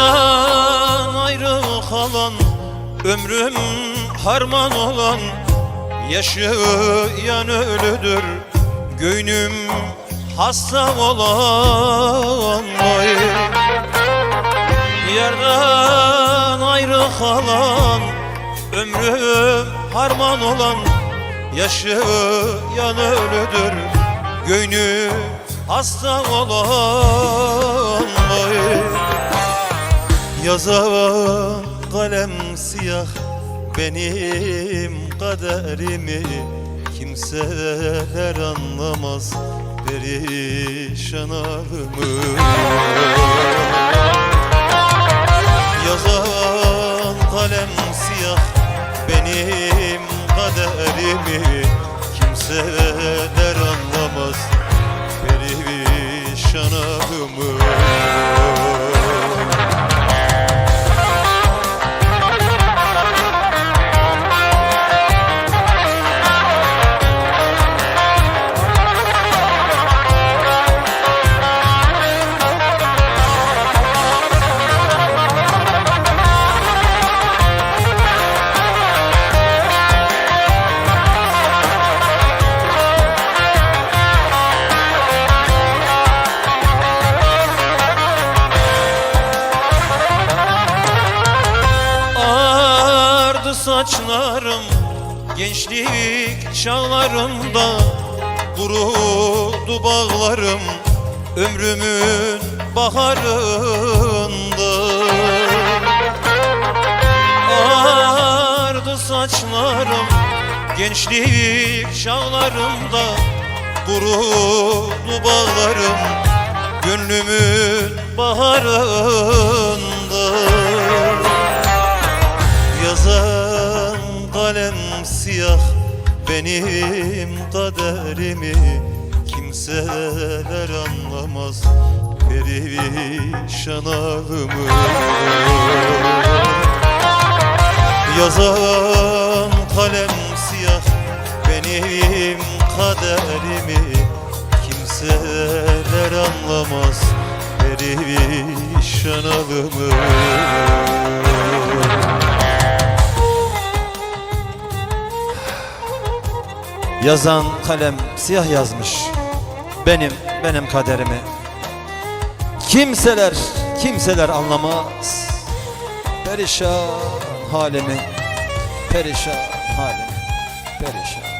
Yardan ayrı kalan Ömrüm harman olan Yaşayan ölüdür. Göynüm hasta olan Vay Yardan ayrı kalan Ömrüm harman olan Yaşayan ölüdür. Göynü hasta olan Yazan kalem siyah benim kaderimi. Kimseler anlamaz perişan halımı Yazan kalem siyah benim kaderimi. Kimseler anlamaz saçlarım Gençlik çağlarımda Kurudu bağlarım Ömrümün baharında. Ağardı saçlarım Gençlik çağlarımda Kurudu bağlarım Gönlümün baharında siyah benim kaderimi Kimseler anlamaz. Perişan halımı. Yazan kalem siyah benim kaderimi Kimseler anlamaz. Perişan halımı Yazan kalem siyah yazmış. Benim, benim kaderimi. Kimseler, kimseler anlamaz. Perişan halimi Perişan halimi Perişan